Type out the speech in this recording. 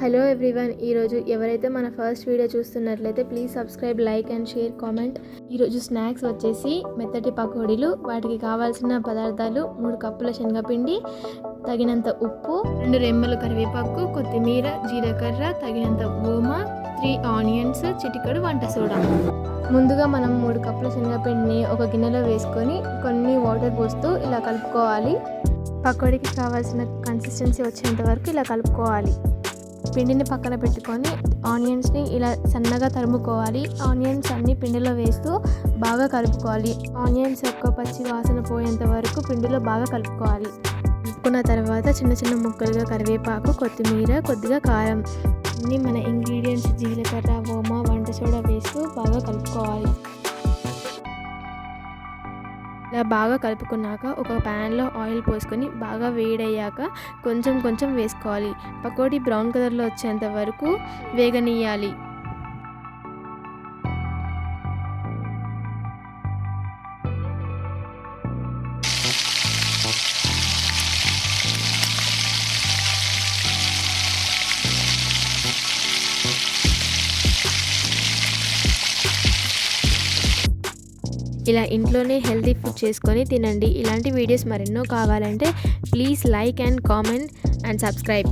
Hello everyone ఈరోజు ఎవరైతే మన ఫస్ట్ వీడియో చూస్తున్నట్లయితే please subscribe like and share comment. ఈరోజు స్నాక్స్ వచ్చేసి మెత్తటి పకోడీలు వాటికి కావాల్సిన పదార్థాలు మూడు కప్పుల శనగపిండి తగినంత ఉప్పు రెండు రెమ్మలు కరివేపాకు కొత్తిమీర జీలకర్ర తగినంత ఓమ త్రీ ఆనియన్స్ చిటికడు వంట సోడా. ముందుగా మనం మూడు కప్పుల శనగపిండిని ఒక గిన్నెలో వేసుకొని కొన్ని వాటర్ పోస్తూ ఇలా కలుపుకోవాలి. పకోడీకి కావాల్సిన కన్సిస్టెన్సీ వచ్చేంత వరకు ఇలా కలుపుకోవాలి. పిండిని పక్కన పెట్టుకొని ఆనియన్స్ని ఇలా సన్నగా తరుముకోవాలి. ఆనియన్స్ అన్ని పిండిలో వేస్తూ బాగా కలుపుకోవాలి. ఆనియన్స్ యొక్క పచ్చి వాసన పోయేంత వరకు పిండిలో బాగా కలుపుకోవాలి. కలుపుకున్న తర్వాత చిన్న చిన్న ముక్కలుగా కరివేపాకు కొత్తిమీర కొద్దిగా కారం. అన్నీ మన ఇంగ్రీడియంట్స్ జీలకర్ర ఓమా వంట సోడా వేస్తూ బాగా కలుపుకోవాలి. ఇలా బాగా కలుపుకున్నాక ఒక ప్యాన్లో ఆయిల్ పోసుకొని బాగా వేడయ్యాక కొంచెం కొంచెం వేసుకోవాలి. పకోడీ బ్రౌన్ కలర్లో వచ్చేంత వరకు వేగనీయాలి ఇలా ఇంట్లోనే హెల్తీ ఫుడ్ చేసుకొని తినండి. ఇలాంటి వీడియోస్ మరెన్నో కావాలంటే please like and comment and subscribe.